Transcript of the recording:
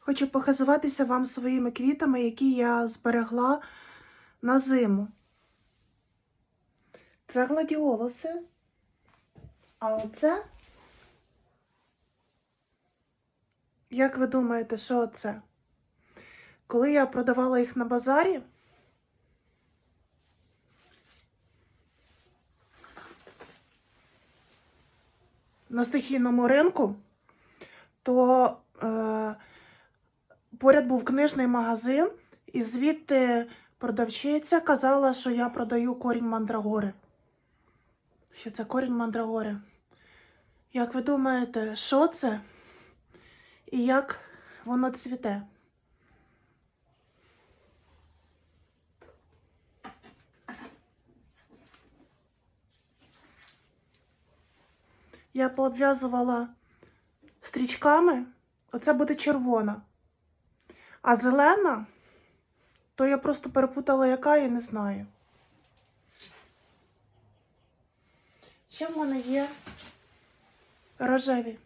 Хочу показуватися вам своїми квітами, які я зберегла на зиму. Це гладіолуси. А оце. Як ви думаєте, що це? Коли я продавала їх на базарі, на стихійному ринку, то е, поряд був книжний магазин, і звідти продавчиця казала, що я продаю корінь мандрагори. Що це корінь мандрагори? Як ви думаєте, що це? І як воно цвіте? Я пообв'язувала стрічками, оце буде червона. А зелена, то я просто перепутала, яка і не знаю. Ще в мене є рожеві.